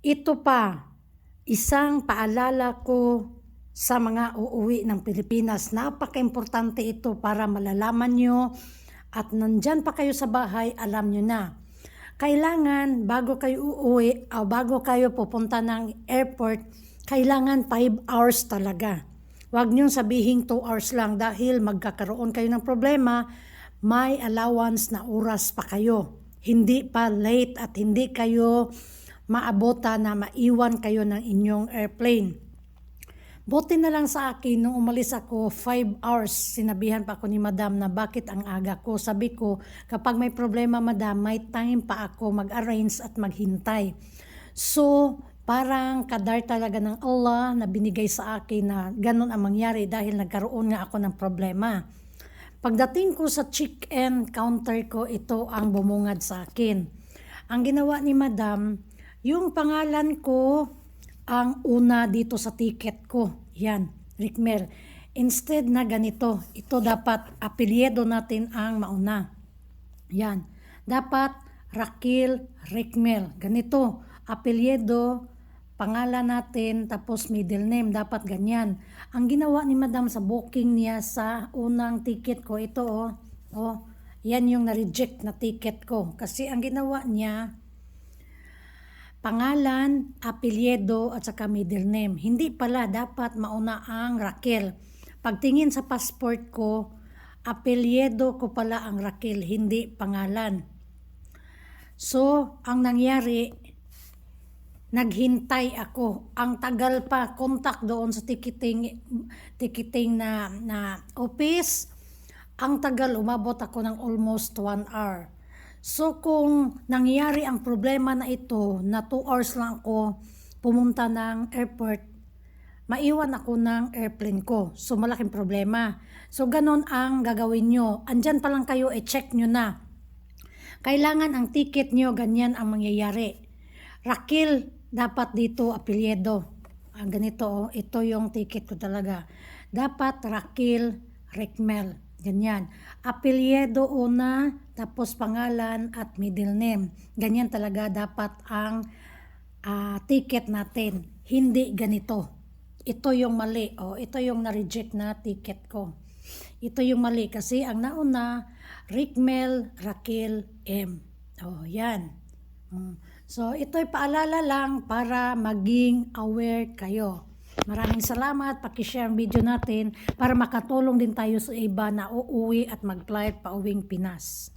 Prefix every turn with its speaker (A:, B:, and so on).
A: Ito pa, isang paalala ko sa mga uuwi ng Pilipinas. Napaka-importante ito para malalaman nyo at nandyan pa kayo sa bahay, alam nyo na. Kailangan, bago kayo uuwi o bago kayo pupunta ng airport, kailangan 5 hours talaga. Huwag niyong sabihin 2 hours lang dahil magkakaroon kayo ng problema, may allowance na oras pa kayo. Hindi pa late at hindi kayo maabota na maiwan kayo ng inyong airplane. Buti na lang sa akin, nung umalis ako, 5 hours, sinabihan pa ako ni madam na bakit ang aga ko. Sabi ko, kapag may problema madam, may time pa ako mag-arrange at maghintay. So, parang kadar talaga ng Allah na binigay sa akin na ganun ang mangyari dahil nagkaroon nga ako ng problema. Pagdating ko sa check-in counter ko, ito ang bumungad sa akin. Ang ginawa ni madam, yung pangalan ko, ang una dito sa ticket ko. Yan, Rickmel. Instead na ganito, ito dapat apelyedo natin ang mauna. Yan. Dapat Rakil Rickmel. Ganito, apelyedo, pangalan natin, tapos middle name, dapat ganyan. Ang ginawa ni madam sa booking niya sa unang ticket ko, ito oh, oh yan yung na-reject na ticket ko. Kasi ang ginawa niya, pangalan, apelyedo at saka middle name. Hindi pala dapat mauna ang Raquel. Pagtingin sa passport ko, apelyedo ko pala ang Raquel, hindi pangalan. So, ang nangyari, naghintay ako. Ang tagal pa, contact doon sa ticketing, ticketing na, na office. Ang tagal, umabot ako ng almost one hour. So kung nangyari ang problema na ito, na 2 hours lang ako pumunta ng airport, maiwan ako ng airplane ko. So malaking problema. So ganon ang gagawin nyo. Andyan pa lang kayo, e-check nyo na. Kailangan ang ticket nyo, ganyan ang mangyayari. Rakil, dapat dito apelyedo. Ang ganito, oh, ito yung ticket ko talaga. Dapat Rakil Rekmel. Ganyan. Apelyedo una, tapos pangalan at middle name. Ganyan talaga dapat ang uh, ticket natin. Hindi ganito. Ito yung mali. O, ito yung na-reject na ticket ko. Ito yung mali kasi ang nauna, Rickmel Raquel M. O, yan. Hmm. So, ito'y paalala lang para maging aware kayo. Maraming salamat. Pakishare ang video natin para makatulong din tayo sa iba na uuwi at mag-flight pa uwing Pinas.